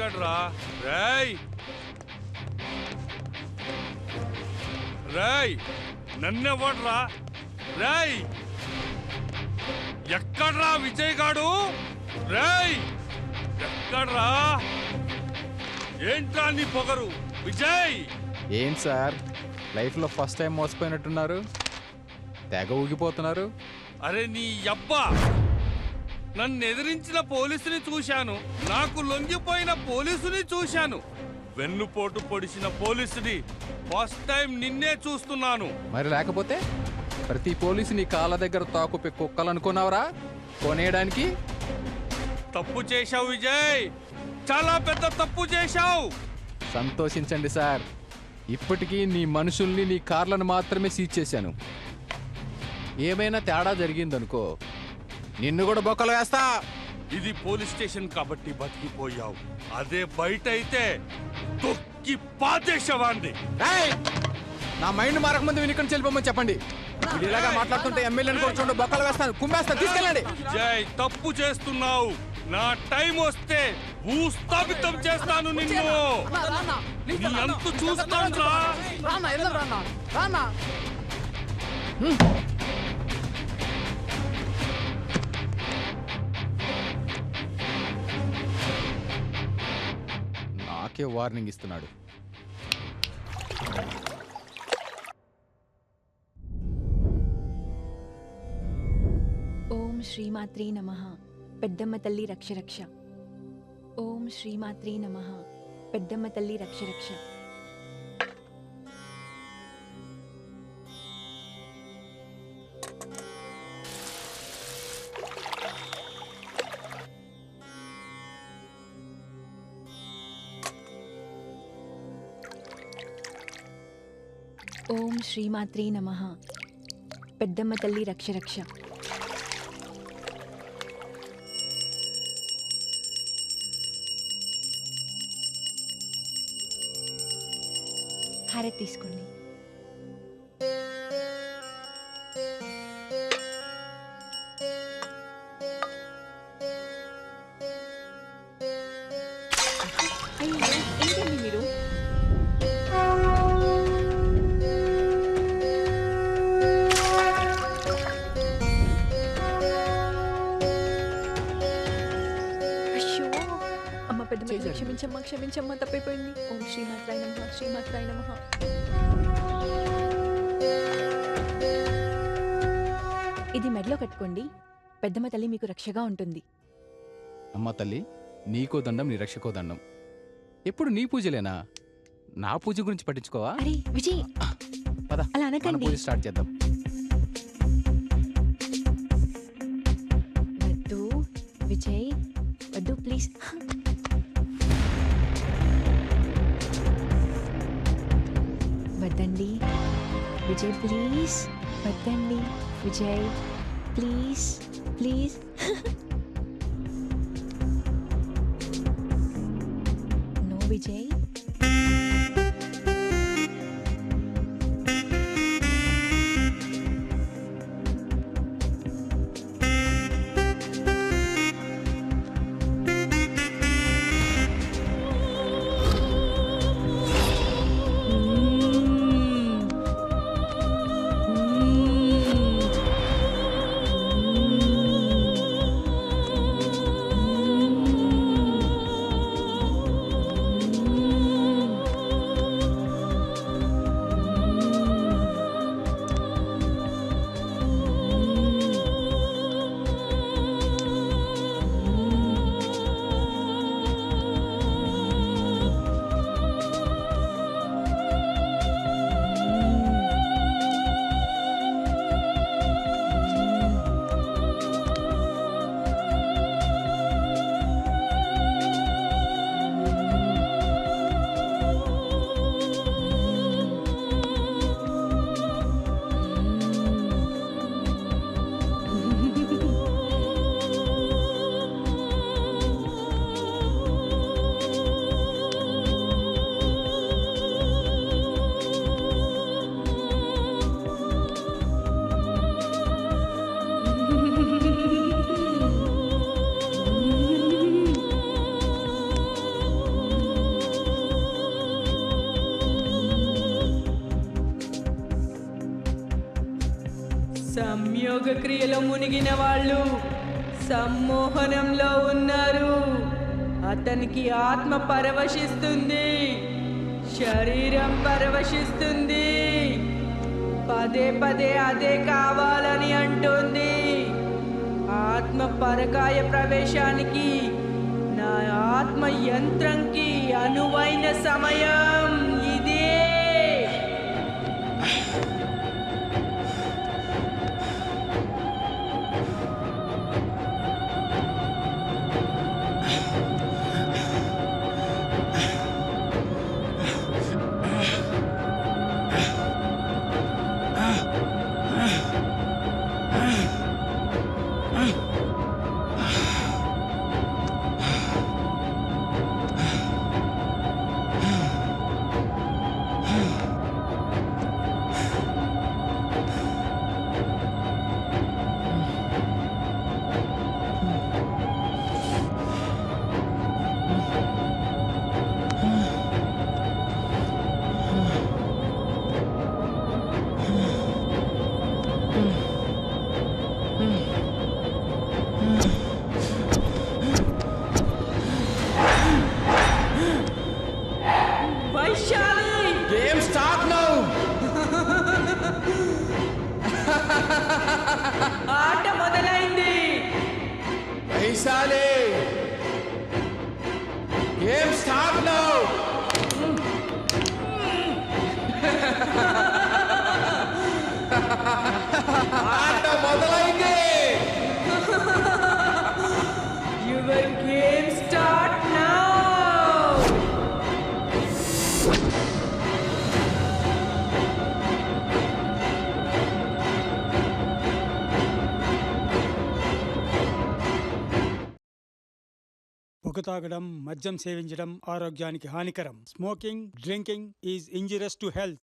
ఎక్కడ్రా? రేయ్! రేయ్! నన్నెవడ్రా రేయ్! ఎక్కడ్రా విజయ్ గాడు రేయ్! ఎక్కడ్రా? ఏంట్రా నీ పొగరు? విజయ్! ఏంటి సార్? లైఫ్లో ఫస్ట్ టైం మోసపోయినట్టున్నారు. తెగ ఊగిపోతున్నారు. అరే నీ అబ్బా నన్ను ఎదిరించిన పోలీసుని చూశాను. నాకు లొంగిపోయిన పోలీసుని చూశాను. వెన్నుపోటు పొడిచిన పోలీసుని ఫస్ట్ టైం నిన్నే చూస్తున్నాను. మరి లేకపోతే ప్రతి పోలీసు నీ కాళ్ళ దగ్గర తాకుపే కుక్కలు అనుకున్నావరా? కొనేయడానికి? తప్పు చేశావు విజయ్. చాలా పెద్ద తప్పు చేశావు. సంతోషించండి సార్. ఇప్పటికీ నీ మనుషుల్ని నీ కార్లను మాత్రమే సీజ్ చేశాను. ఏమైనా తేడా జరిగిందనుకో నిన్ను కూడా బొక్కలు వేస్తా. ఇది పోలీస్ స్టేషన్ కాబట్టి బతికిపోయావు. అదే బయట అయితే తొక్కి పాతేశవాన్ని ఏయ్! నా మైండ్ మారకముందు విని ఇక్కడి వెళ్ళిపోమని చెప్పండి. ఇలాగా మాట్లాడుతుంటే ఎమ్మెల్యేని కూడా చూడండి బొక్కలు వేస్తాను. కుమ్మేస్తాను తీసుకెళ్ళండి. జై తప్పు చేస్తున్నావు. నా టైం వస్తే భూస్థాపితం చేస్తాను నిన్ను. అంతు చూస్తాను రా. నాకే వార్నింగ్ ఇస్తున్నాడు. ఓం శ్రీమాత్రే నమ. పెద్దమ్మ తల్లి రక్ష రక్ష ఓం శ్రీమాత్రే నమ. పెద్దమ్మ తల్లి రక్ష రక్ష శ్రీమాత్రే నమ. పెద్దమ్మ తల్లి రక్షరక్ష హారతి తీసుకోండి. క్షమించమ్మా క్షమించమ్మా తప్పైపోయింది. ఓం శ్రీమాత్రాయ నమ శ్రీమాత్రాయ నమ. ఇది మెడలో కట్టుకోండి. పెద్దమ్మ తల్లి మీకు రక్షగా ఉంటుంది. అమ్మ తల్లి నీకో దండం నీ రక్షకో దండం. ఎప్పుడు నీ పూజలేనా? నా పూజ గురించి పట్టించుకోవా? అరే విజయ్! పద అలా మన అనకండి పూజ స్టార్ట్ చేద్దాం. వద్దు విజయ్ వద్దు ప్లీజ్. వద్దండి విజయ్ ప్లీజ్ వద్దండి Vijay please please no Vijay సంయోగ క్రియలో మునిగిన వాళ్ళు సమ్మోహనంలో ఉన్నారు. అతనికి ఆత్మ పరవశిస్తుంది శరీరం పరవశిస్తుంది. పదే పదే అదే కావాలని అంటుంది. ఆత్మ పరకాయ ప్రవేశానికి నా ఆత్మ యంత్రంకి అనువైన సమయం. పొగ తాగడం మద్యం సేవించడం ఆరోగ్యానికి హానికరం. Smoking drinking is injurious to health.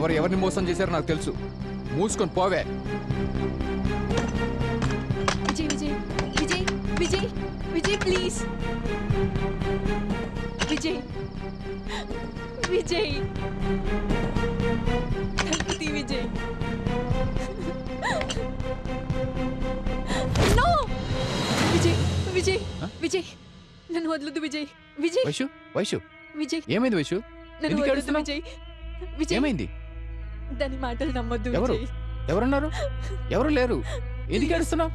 ఎవరు ఎవరిని మోసం చేశారో నాకు తెలుసు. మూసుకొని పోవే. విజయ్ విజయ్ విజయ్ విజయ్ విజయ్ ప్లీజ్. విజయ్ విజయ్. విజయ్. నో! విజయ్ విజయ్ విజయ్ నన్ను వదలదు విజయ్. విజయ్ వైషు వైషు. విజయ్. ఏమైంది వైషు? నన్ను ఎందుకు వదలదు ఏడుస్తున్నావ్? విజయ్. విజయ్. ఏమైంది? దాని మాటలు నమ్మొద్దు ఎవరు? విజయ్. ఎవరున్నారు? ఎవరు లేరు? ఎందుకు ఏడుస్తున్నావు?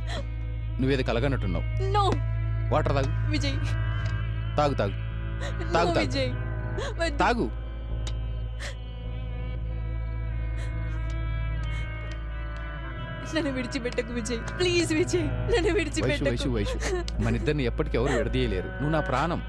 నువ్వేదో కలగనట్టున్నావు. నో. వాటర్ తాగు. విజయ్. తాగు తాగు. నో తాగు, తాగు. విజయ్. వద్దు. తాగు. నన్ను విడిచిపెట్టకు విజయ్. ప్లీజ్ విజయ్. నన్ను వైషు విడిచిపెట్టకు. వైషు మన ఇద్దరిని ఎప్పటికీ ఎవరు విడదీయలేరు. నువ్వు నా ప్రాణం.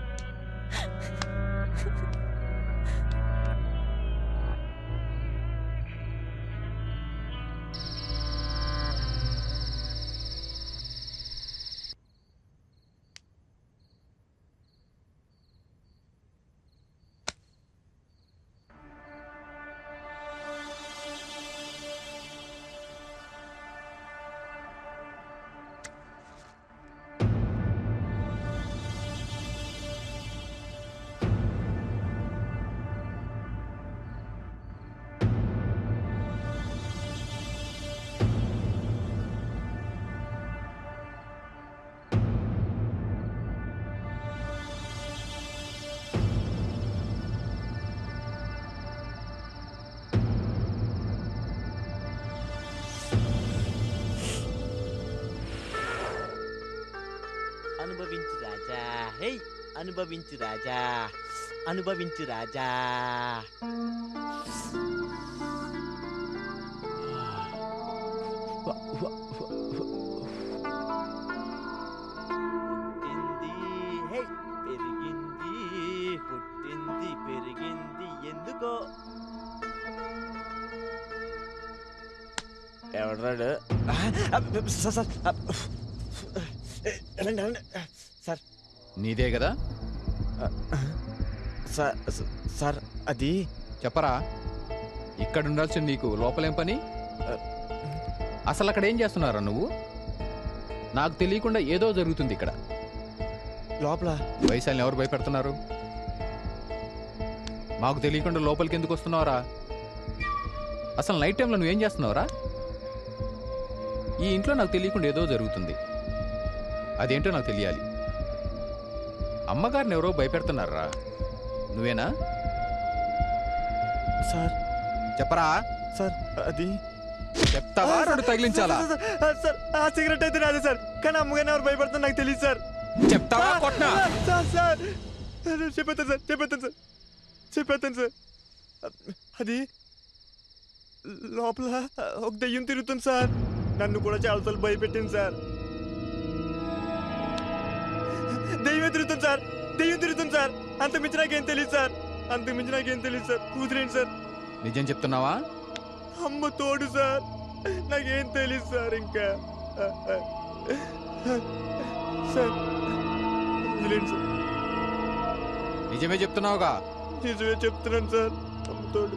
అనుభవించు రాజా. అనుభవించు రాజా. పుట్టింది హే పెరిగింది పుట్టింది పెరిగింది ఎందుకో? ఎవడ్రాడు? సార్ సార్ రండి రండి సార్ నీదే కదా? సార్ సార్ అది చెప్పరా? ఇక్కడ ఉండాల్సిన నీకు. లోపలేం పని? అసలు అక్కడ ఏం చేస్తున్నారా నువ్వు? నాకు తెలియకుండా ఏదో జరుగుతుంది ఇక్కడ. లోపల. వైశాల్ని ఎవరు భయపెడుతున్నారు? మాకు తెలియకుండా లోపలికి ఎందుకు వస్తున్నావురా? అసలు నైట్ టైంలో నువ్వేం చేస్తున్నావురా? ఈ ఇంట్లో నాకు తెలియకుండా ఏదో జరుగుతుంది. అదేంటో నాకు తెలియాలి. అమ్మగారిని ఎవరో భయపెడుతున్నారా? నువ్వేనా? సార్. చెప్పరా? సార్ అది చెప్తావా? రెండు తగిలించాలా? సార్, ఆ సిగరెట్ అయితే నాదే సార్. కానీ అమ్మగారిని ఎవరు భయపడుతుంది నాకు తెలియదు సార్. చెప్తావా? కొట్నా? సార్ సార్ చెప్పేస్తాను సార్ చెప్పేస్తాను సార్ చెప్పేస్తాను సార్. అది లోపల ఒక దెయ్యం తిరుగుతుంది సార్. నన్ను కూడా చాలాసార్లు భయపెట్టింది సార్. దెయ్యమే తిరుగుతుంది సార్. దెయ్యం తిరుగుతుంది సార్. అంత మించి నాకేం తెలియదు సార్. అంత మించి నాకేం తెలియదు సార్. కుదిరేండి సార్? నిజం చెప్తున్నావా? అమ్మ తోడు సార్. నాకేం తెలియదు సార్ ఇంకా. సార్ వదిలేండి సార్? నిజమే చెప్తున్నావుగా. నిజమే చెప్తున్నాను సార్. అమ్మ తోడు.